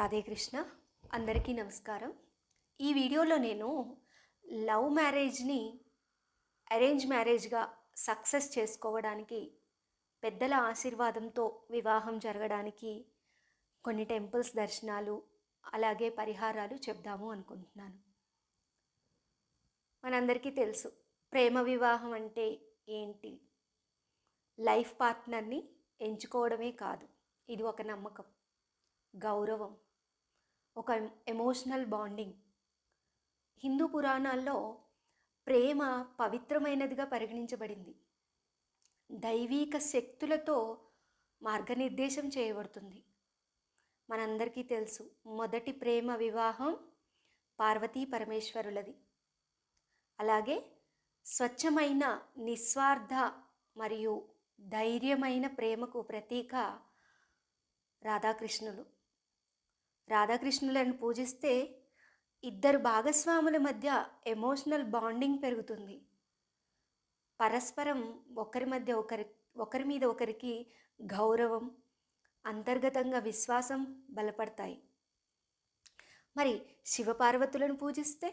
రాధేకృష్ణ అందరికీ నమస్కారం. ఈ వీడియోలో నేను లవ్ మ్యారేజ్ని అరేంజ్ మ్యారేజ్గా సక్సెస్ చేసుకోవడానికి పెద్దల ఆశీర్వాదంతో వివాహం జరగడానికి కొన్ని టెంపుల్స్ దర్శనాలు అలాగే పరిహారాలు చెప్దాము అనుకుంటున్నాను. మనందరికీ తెలుసు ప్రేమ వివాహం అంటే ఏంటి? లైఫ్ పార్ట్నర్ని ఎంచుకోవడమే కాదు ఇది ఒక నమ్మకం గౌరవం. ఒక ఎమోషనల్ బాండింగ్ హిందూ పురాణాల్లో ప్రేమ పవిత్రమైనదిగా పరిగణించబడింది. దైవీక శక్తులతో మార్గనిర్దేశం చేయబడుతుంది. మనందరికీ తెలుసు మొదటి ప్రేమ వివాహం పార్వతీ పరమేశ్వరులది. అలాగే స్వచ్ఛమైన నిస్వార్థ మరియు ధైర్యమైన ప్రేమకు ప్రతీక రాధాకృష్ణులు. రాధాకృష్ణులను పూజిస్తే ఇద్దరు భాగస్వాముల మధ్య ఎమోషనల్ బాండింగ్ పెరుగుతుంది. పరస్పరం ఒకరి మధ్య ఒకరి ఒకరి మీద ఒకరికి గౌరవం అంతర్గతంగా విశ్వాసం బలపడతాయి. మరి శివపార్వతులను పూజిస్తే?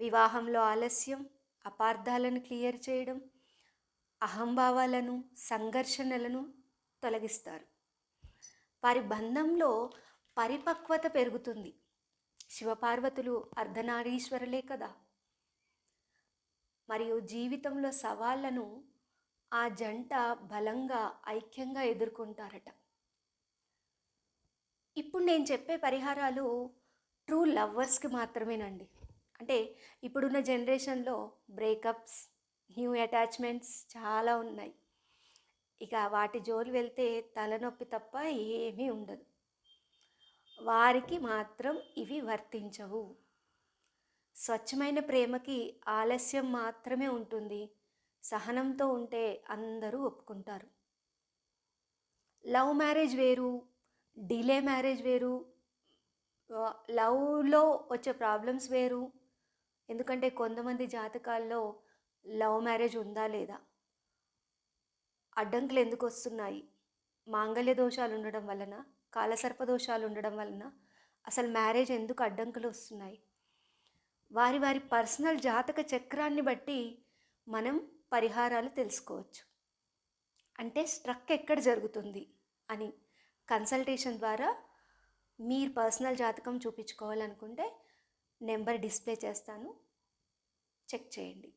వివాహంలో ఆలస్యం అపార్థాలను క్లియర్ చేయడం అహంభావాలను సంఘర్షణలను తొలగిస్తారు. వారి బంధంలో పరిపక్వత పెరుగుతుంది. శివపార్వతులు అర్ధనారీశ్వరులే కదా. మరియు జీవితంలో సవాళ్ళను ఆ జంట బలంగా ఐక్యంగా ఎదుర్కొంటారట. ఇప్పుడు నేను చెప్పే పరిహారాలు ట్రూ లవ్వర్స్కి మాత్రమేనండి. అంటే ఇప్పుడున్న జనరేషన్లో బ్రేకప్స్ న్యూ అటాచ్మెంట్స్ చాలా ఉన్నాయి. ఇక వాటి జోలు వెళ్తే తలనొప్పి తప్ప ఏమీ ఉండదు. వారికి మాత్రం ఇవి వర్తించవు. స్వచ్ఛమైన ప్రేమకి ఆలస్యం మాత్రమే ఉంటుంది. సహనంతో ఉంటే అందరూ ఒప్పుకుంటారు. లవ్ మ్యారేజ్ వేరు డిలే మ్యారేజ్ వేరు లవ్లో వచ్చే ప్రాబ్లమ్స్ వేరు. ఎందుకంటే కొంతమంది జాతకాల్లో లవ్ మ్యారేజ్ ఉందా లేదా? అడ్డంకులు ఎందుకు వస్తున్నాయి? మాంగళ్య దోషాలు ఉండడం వలన కాలసర్ప దోషాలు ఉండడం వలన అసలు మ్యారేజ్ ఎందుకు అడ్డంకులు వస్తున్నాయి? వారి వారి పర్సనల్ జాతక చక్రాన్ని బట్టి మనం పరిహారాలు తెలుసుకోవచ్చు. అంటే స్ట్రక్ ఎక్కడ జరుగుతుంది అని కన్సల్టేషన్ ద్వారా మీరు పర్సనల్ జాతకం చూపించుకోవాలనుకుంటే నెంబర్ డిస్ప్లే చేస్తాను. చెక్ చేయండి.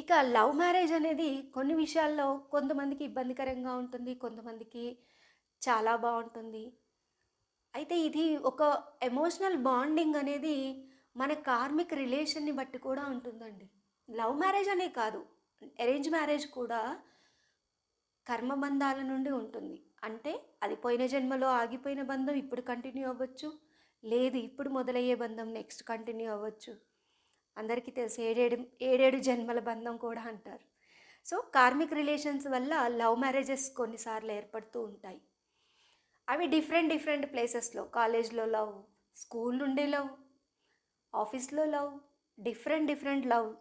ఇక లవ్ మ్యారేజ్ అనేది కొన్ని విషయాల్లో కొంతమందికి ఇబ్బందికరంగా ఉంటుంది కొంతమందికి చాలా బాగుంటుంది. అయితే ఇది ఒక ఎమోషనల్ బాండింగ్ అనేది మన కార్మిక్ రిలేషన్ని బట్టి కూడా ఉంటుందండి. లవ్ మ్యారేజ్ అనే కాదు అరేంజ్ మ్యారేజ్ కూడా కర్మబంధాల నుండి ఉంటుంది. అంటే అది పోయిన జన్మలో ఆగిపోయిన బంధం ఇప్పుడు కంటిన్యూ అవ్వచ్చు లేదు ఇప్పుడు మొదలయ్యే బంధం నెక్స్ట్ కంటిన్యూ అవ్వచ్చు. అందరికీ తెలుసు ఏడేడు ఏడేడు జన్మల బంధం కూడా అంటారు. సో కార్మిక్ రిలేషన్స్ వల్ల లవ్ మ్యారేజెస్ కొన్నిసార్లు ఏర్పడుతూ ఉంటాయి. అవి డిఫరెంట్ డిఫరెంట్ ప్లేసెస్లో కాలేజ్లో లవ్ స్కూల్ నుండి లవ్ ఆఫీస్లో love different different love.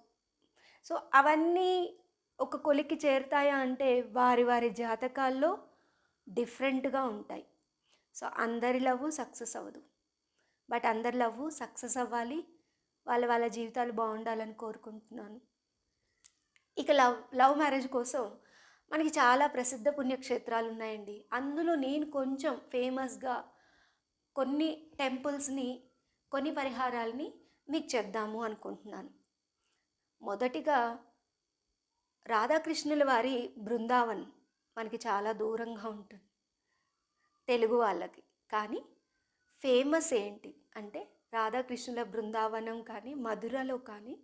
So అవన్నీ ఒక కొలికి చేరుతాయా అంటే వారి వారి జాతకాల్లో డిఫరెంట్గా ఉంటాయి. సో అందరి లవ్ సక్సెస్ అవ్వదు. బట్ అందరి లవ్ సక్సెస్ అవ్వాలి. వాళ్ళ వాళ్ళ జీవితాలు బాగుండాలని కోరుకుంటున్నాను. ఇక లవ్ లవ్ మ్యారేజ్ కోసం మనకి చాలా ప్రసిద్ధ పుణ్యక్షేత్రాలు ఉన్నాయండి. అందులో నేను కొంచెం ఫేమస్గా కొన్ని టెంపుల్స్ని కొన్ని పరిహారాలని మీకు చెప్దాము అనుకుంటున్నాను. మొదటిగా రాధాకృష్ణుల వారి బృందావన్ మనకి చాలా దూరంగా ఉంటుంది. తెలుగు వాళ్ళకి. కానీ ఫేమస్ ఏంటి అంటే రాధాకృష్ణుల బృందావనం కానీ మధురలో కానీ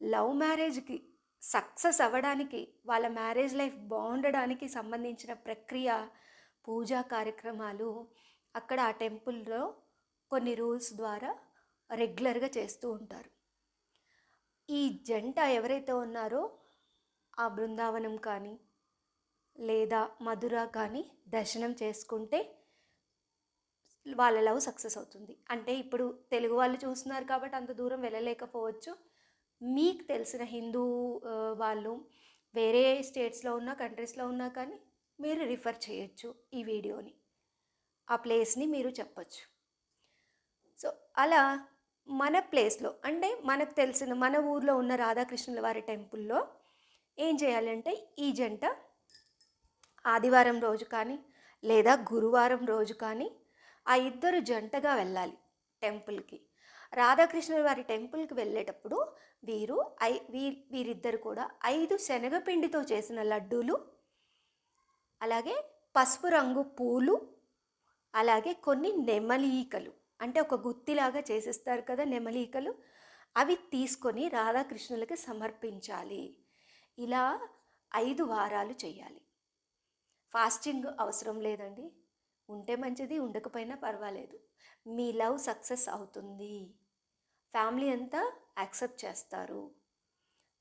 లవ్ మ్యారేజ్కి సక్సెస్ అవ్వడానికి వాళ్ళ మ్యారేజ్ లైఫ్ బాగుండడానికి సంబంధించిన ప్రక్రియ పూజా కార్యక్రమాలు అక్కడ ఆ టెంపుల్లో కొన్ని రూల్స్ ద్వారా రెగ్యులర్గా చేస్తూ ఉంటారు. ఈ జంట ఎవరైతే ఉన్నారో ఆ బృందావనం కానీ లేదా మధుర కానీ దర్శనం చేసుకుంటే వాళ్ళ లవ్ సక్సెస్ అవుతుంది. అంటే ఇప్పుడు తెలుగు వాళ్ళు చూస్తున్నారు కాబట్టి అంత దూరం వెళ్ళలేకపోవచ్చు. మీకు తెలిసిన హిందూ వాళ్ళు వేరే స్టేట్స్లో ఉన్న కంట్రీస్లో ఉన్నా కానీ మీరు రిఫర్ చేయొచ్చు ఈ వీడియోని. ఆ ప్లేస్ని మీరు చెప్పచ్చు. సో అలా మన ప్లేస్లో అంటే మనకు తెలిసిన మన ఊర్లో ఉన్న రాధాకృష్ణుల వారి టెంపుల్లో ఏం చేయాలంటే ఈ జంట ఆదివారం రోజు కానీ లేదా గురువారం రోజు కానీ ఆ ఇద్దరు జంటగా వెళ్ళాలి టెంపుల్కి. రాధాకృష్ణుల వారి టెంపుల్కి వెళ్ళేటప్పుడు వీరు ఐ వీ వీరిద్దరు కూడా ఐదు శనగపిండితో చేసిన లడ్డూలు అలాగే పసుపు రంగు పూలు అలాగే కొన్ని నెమలీకలు. అంటే ఒక గుత్తిలాగా చేసేస్తారు కదా నెమలీకలు. అవి తీసుకొని రాధాకృష్ణులకి సమర్పించాలి. ఇలా ఐదు వారాలు చేయాలి. ఫాస్టింగ్ అవసరం లేదండి. ఉంటే మంచిది ఉండకపోయినా పర్వాలేదు. మీ లవ్ సక్సెస్ అవుతుంది. ఫ్యామిలీ అంతా యాక్సెప్ట్ చేస్తారు.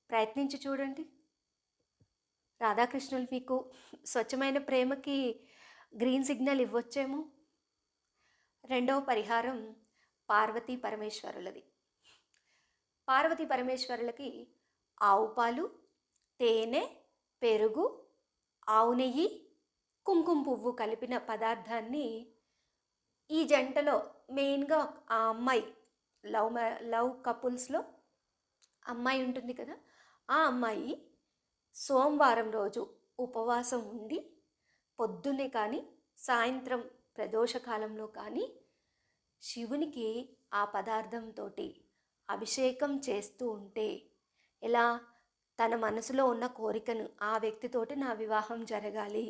ప్రయత్నించి చూడండి. రాధాకృష్ణులు మీకు స్వచ్ఛమైన ప్రేమకి గ్రీన్ సిగ్నల్ ఇవ్వచ్చేమో? రెండవ పరిహారం పార్వతీ పరమేశ్వరులది. పార్వతీ పరమేశ్వరులకి ఆవు పాలు తేనె పెరుగు ఆవు నెయ్యి కుంకుమ పువ్వు కలిపిన పదార్థాన్ని ఈ జంటలో మెయిన్గా ఆ అమ్మాయి లవ్ లవ్ కపుల్స్లో అమ్మాయి ఉంటుంది కదా ఆ అమ్మాయి సోమవారం రోజు ఉపవాసం ఉండి పొద్దున్నే కానీ సాయంత్రం ప్రదోషకాలంలో కానీ శివునికి ఆ పదార్థంతో అభిషేకం చేస్తూ ఉంటే ఎలా తన మనసులో ఉన్న కోరికను ఆ వ్యక్తితోటి నా వివాహం జరగాలి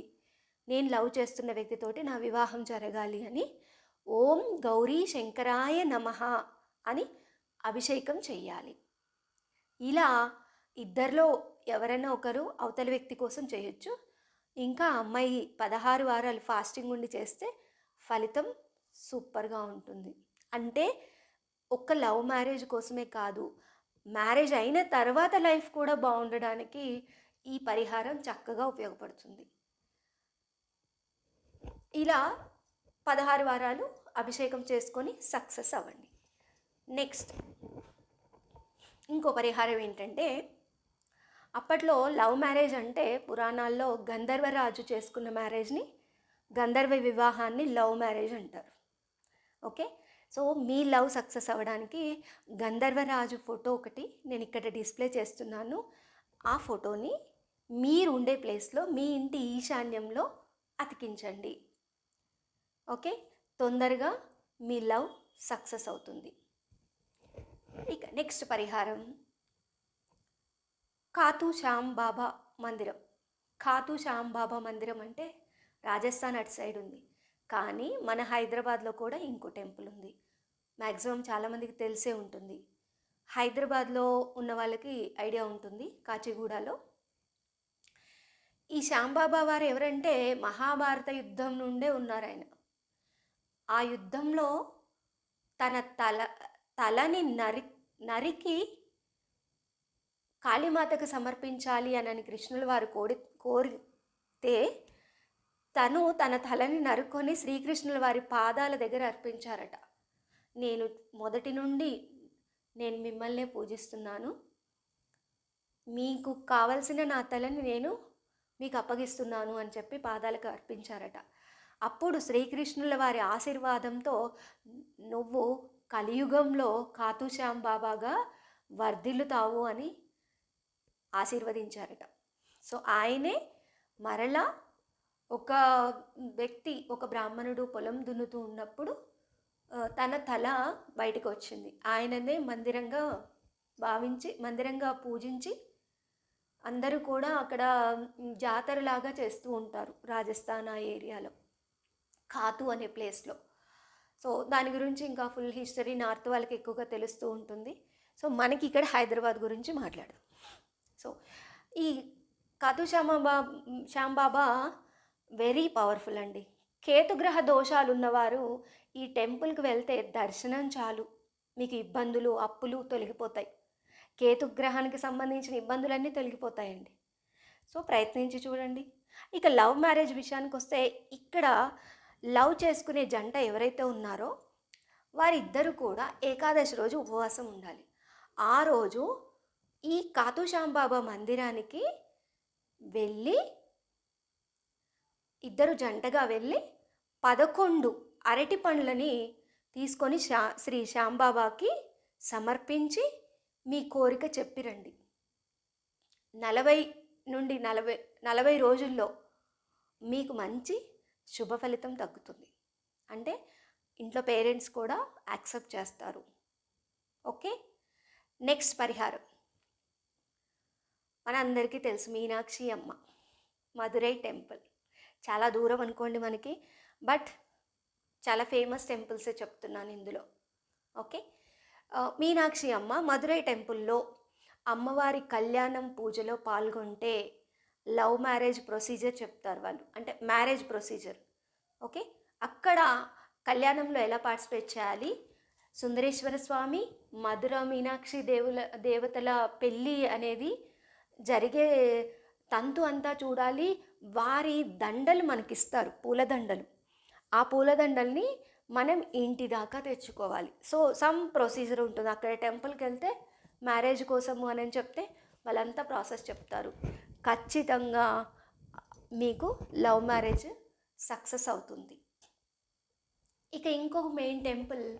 నేను లవ్ చేస్తున్న వ్యక్తితోటి నా వివాహం జరగాలి అని ఓం గౌరీ శంకరాయ నమః అని అభిషేకం చెయ్యాలి. ఇలా ఇద్దరిలో ఎవరైనా ఒకరు అవతలి వ్యక్తి కోసం చేయొచ్చు. ఇంకా అమ్మాయి పదహారు వారాలు ఫాస్టింగ్ ఉండి చేస్తే ఫలితం సూపర్గా ఉంటుంది. అంటే ఒక్క లవ్ మ్యారేజ్ కోసమే కాదు మ్యారేజ్ అయిన తర్వాత లైఫ్ కూడా బాగుండడానికి ఈ పరిహారం చక్కగా ఉపయోగపడుతుంది. ఇలా పదహారు వారాలు అభిషేకం చేసుకొని సక్సెస్ అవ్వండి. నెక్స్ట్ ఇంకో పరిహారం ఏంటంటే అప్పట్లో లవ్ మ్యారేజ్ అంటే పురాణాల్లో గంధర్వరాజు చేసుకున్న మ్యారేజ్ని గంధర్వ వివాహాన్ని లవ్ మ్యారేజ్ అంటారు. ఓకే? సో మీ లవ్ సక్సెస్ అవ్వడానికి గంధర్వరాజు ఫోటో ఒకటి నేను ఇక్కడ డిస్ప్లే చేస్తున్నాను. ఆ ఫోటోని మీరు ఉండే ప్లేస్లో మీ ఇంటి ఈశాన్యంలో అతికించండి. ఓకే? తొందరగా మీ లవ్ సక్సెస్ అవుతుంది. ఇక నెక్స్ట్ పరిహారం. ఖాతూ శ్యామ్ బాబా మందిరం. ఖాతూ శ్యామ్ బాబా మందిరం అంటే రాజస్థాన్ అటు సైడ్ ఉంది. కానీ మన హైదరాబాద్లో కూడా ఇంకో టెంపుల్ ఉంది. మ్యాక్సిమం చాలామందికి తెలిసే ఉంటుంది. హైదరాబాద్లో ఉన్న వాళ్ళకి ఐడియా ఉంటుంది కాచిగూడలో. ఈ శ్యాంబాబా వారు ఎవరంటే మహాభారత యుద్ధం నుండే ఉన్నారు ఆయన ఆ యుద్ధంలో తన తల తలని నరి నరికి కాళీమాతకు సమర్పించాలి అని కృష్ణుల వారు కోరి కోరితే తను తన తలని నరుకొని శ్రీకృష్ణుల వారి పాదాల దగ్గర అర్పించారట. నేను మొదటి నుండి నేను మిమ్మల్నే పూజిస్తున్నాను. మీకు కావలసిన నా తలని నేను మీకు అప్పగిస్తున్నాను అని చెప్పి పాదాలకు అర్పించారట. అప్పుడు శ్రీకృష్ణుల వారి ఆశీర్వాదంతో నువ్వు కలియుగంలో ఖాతుశ్యాం బాబాగా వర్ధిల్లుతావు అని ఆశీర్వదించారట. సో ఆయనే మరలా ఒక వ్యక్తి ఒక బ్రాహ్మణుడు పొలం దున్నుతూ ఉన్నప్పుడు తన తల బయటకు వచ్చింది. ఆయననే మందిరంగా భావించి మందిరంగా పూజించి అందరూ కూడా అక్కడ జాతరలాగా చేస్తూ ఉంటారు రాజస్థాన్ ఆ ఏరియాలో. ఖాతు అనే ప్లేస్లో. సో దాని గురించి ఇంకా ఫుల్ హిస్టరీ నార్త్ వాళ్ళకి ఎక్కువగా తెలుస్తూ ఉంటుంది. సో మనకి ఇక్కడ హైదరాబాద్ గురించి మాట్లాడదు. సో ఈ కాతు శ్యామబా శ్యాంబాబా వెరీ పవర్ఫుల్ అండి. కేతుగ్రహ దోషాలు ఉన్నవారు ఈ టెంపుల్కి వెళ్తే దర్శనం చాలు. మీకు ఇబ్బందులు అప్పులు తొలగిపోతాయి. కేతుగ్రహానికి సంబంధించిన ఇబ్బందులన్నీ తొలగిపోతాయండి. సో ప్రయత్నించి చూడండి. ఇక లవ్ మ్యారేజ్ విషయానికి వస్తే ఇక్కడ లవ్ చేసుకునే జంట ఎవరైతే ఉన్నారో వారిద్దరూ కూడా ఏకాదశి రోజు ఉపవాసం ఉండాలి. ఆ రోజు ఈ కాతుశాంబాబా మందిరానికి వెళ్ళి ఇద్దరు జంటగా వెళ్ళి పదకొండు అరటి పండ్లని తీసుకొని శా శ్రీ శ్యాంబాబాకి సమర్పించి మీ కోరిక చెప్పిరండి నలభై నుండి నలభై నలభై రోజుల్లో మీకు మంచి శుభ ఫలితం తగ్గుతుంది. అంటే ఇంట్లో పేరెంట్స్ కూడా యాక్సెప్ట్ చేస్తారు. ఓకే? నెక్స్ట్ పరిహారం. మనందరికీ తెలుసు మీనాక్షి అమ్మ మదురై టెంపుల్. చాలా దూరం అనుకోండి మనకి బట్ చాలా ఫేమస్ టెంపుల్సే చెప్తున్నాను ఇందులో. ఓకే? మీనాక్షి అమ్మ మధురై టెంపుల్లో అమ్మవారి కళ్యాణం పూజలో పాల్గొంటే లవ్ మ్యారేజ్ ప్రొసీజర్ చెప్తారు వాళ్ళు. అంటే మ్యారేజ్ ప్రొసీజర్. ఓకే? అక్కడ కళ్యాణంలో ఎలా పార్టిసిపేట్ చేయాలి? సుందరేశ్వర స్వామి మధుర మీనాక్షి దేవుల దేవతల పెళ్ళి అనేది జరిగే తంతు అంతా చూడాలి. వారి దండలు మనకిస్తారు పూలదండలు. ఆ పూలదండల్ని మనం ఇంటి దాకా తెచ్చుకోవాలి. సో సమ్ ప్రొసీజర్ ఉంటుంది. అక్కడ టెంపుల్కి వెళ్తే మ్యారేజ్ కోసము అని చెప్తే వాళ్ళంతా ప్రాసెస్ చెప్తారు. ఖచ్చితంగా మీకు లవ్ మ్యారేజ్ సక్సెస్ అవుతుంది. ఇక ఇంకొక మెయిన్ టెంపుల్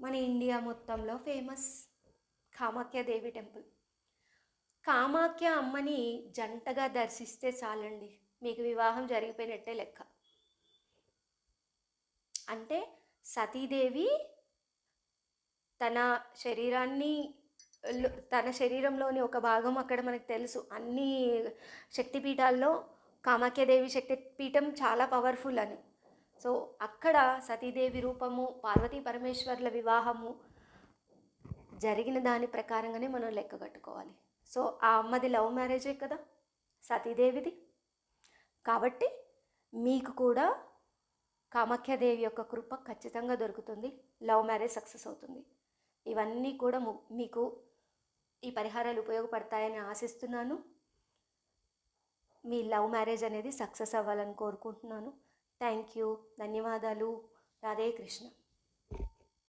మన ఇండియా మొత్తంలో ఫేమస్ కామాఖ్య దేవి టెంపుల్. కామాఖ్య అమ్మని జంటగా దర్శిస్తే చాలండి. మీకు వివాహం జరిగిపోయినట్టే లెక్క. అంటే సతీదేవి తన శరీరాన్ని తన శరీరంలోని ఒక భాగం అక్కడ మనకు తెలుసు. అన్ని శక్తిపీఠాల్లో కామాఖ్యదేవి శక్తిపీఠం చాలా పవర్ఫుల్ అని. సో అక్కడ సతీదేవి రూపము పార్వతీ పరమేశ్వర్ల వివాహము జరిగిన దాని ప్రకారంగానే మనం లెక్క కట్టుకోవాలి. సో ఆ అమ్మది లవ్ మ్యారేజే కదా సతీదేవిది. కాబట్టి మీకు కూడా కామాఖ్యాదేవి యొక్క కృప ఖచ్చితంగా దొరుకుతుంది. లవ్ మ్యారేజ్ సక్సెస్ అవుతుంది. ఇవన్నీ కూడా ము- మీకు ఈ పరిహారాలు ఉపయోగపడతాయని ఆశిస్తున్నాను. మీ లవ్ మ్యారేజ్ అనేది సక్సెస్ అవ్వాలని కోరుకుంటున్నాను. Thank you. ధన్యవాదాలు. రాధే కృష్ణ.